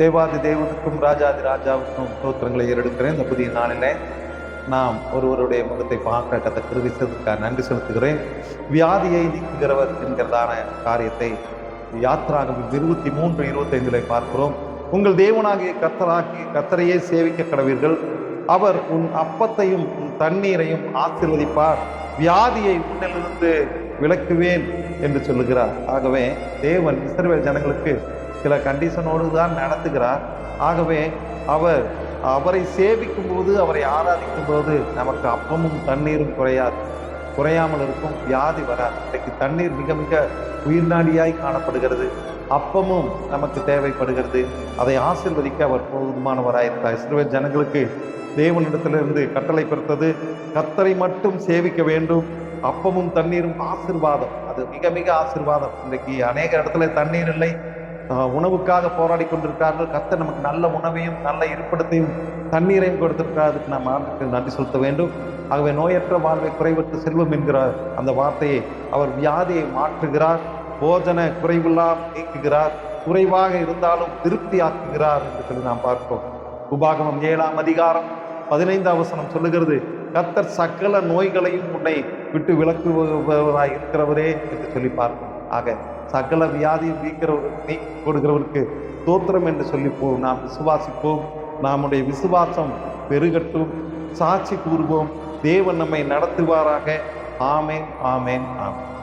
தேவாதி தேவனுக்கும் ராஜாதி ராஜாவுக்கும் சோத்திரங்களை ஏறெடுக்கிறேன். இந்த புதிய நாளில் நாம் ஒருவருடைய முகத்தை பார்க்க கத்த நன்றி செலுத்துகிறேன். வியாதியை நீக்குகிறவர் என்கிறதான காரியத்தை யாத்ராகம் இருபத்தி மூன்று இருபத்தைந்தில் பார்க்கிறோம். உங்கள் தேவனாகிய கத்தராகி கத்தரையே சேவிக்க கடவீர்கள். அவர் உன் அப்பத்தையும் உன் தண்ணீரையும் ஆசீர்வதிப்பார். வியாதியை உன்னிலிருந்து விலக்குவேன் என்று சொல்லுகிறார். ஆகவே தேவன் இஸ்ரவேல் ஜனங்களுக்கு சில கண்டிஷனோடு தான் நடத்துகிறார். ஆகவே அவர் அவரை சேவிக்கும் போது அவரை ஆராதிக்கும் போது நமக்கு அப்பமும் தண்ணீரும் குறையாது. குறையாமல் இருக்கும் வியாதி வராது. இன்றைக்கு தண்ணீர் மிக மிக உயிர்நாடியாய் காணப்படுகிறது. அப்பமும் நமக்கு தேவைப்படுகிறது. அதை ஆசிர்வதிக்க அவர் போதுமானவராயிருக்கிறார் இஸ்ரவேல் ஜனங்களுக்கு தேவனிடத்திலிருந்து கட்டளை பெறுத்தது கத்தரை மட்டும் சேவிக்க வேண்டும். அப்பமும் தண்ணீரும் ஆசிர்வாதம். அது மிக மிக ஆசிர்வாதம். இன்றைக்கு அநேக இடத்துல தண்ணீர் இல்லை. உணவுக்காக போராடி கொண்டிருக்கிறார்கள். கத்தர் நமக்கு நல்ல உணவையும் நல்ல இருப்பிடத்தையும் தண்ணீரையும் கொடுத்திருக்கிறார். அதுக்கு நாம் ஆண்டுக்கு நன்றி செலுத்த வேண்டும். ஆகவே நோயற்ற வாழ்வை குறைவற்று செல்வம் என்கிறார் அந்த வார்த்தையை அவர் வியாதியை மாற்றுகிறார். போஜன குறைவில்லாம் நீக்குகிறார். குறைவாக இருந்தாலும் திருப்தி ஆக்குகிறார் என்று சொல்லி நாம் பார்ப்போம் உபாகமம் ஏழாம் அதிகாரம் பதினைந்து அவசரம் சொல்லுகிறது கத்தர் சகல நோய்களையும் உன்னை விட்டு விளக்குவராய் இருக்கிறவரே என்று சொல்லி பார்ப்போம் ஆக சகல வியாதியை நீக்கிறவர் நீக்கி கொடுக்கிறவருக்கு தோத்திரம் என்று சொல்லி போ நாம் விசுவாசிப்போம். நம்முடைய விசுவாசம் பெருகட்டும். சாட்சி கூறுவோம். தேவன் நம்மை நடத்துவாராக. ஆமேன் ஆமேன் ஆமேன்.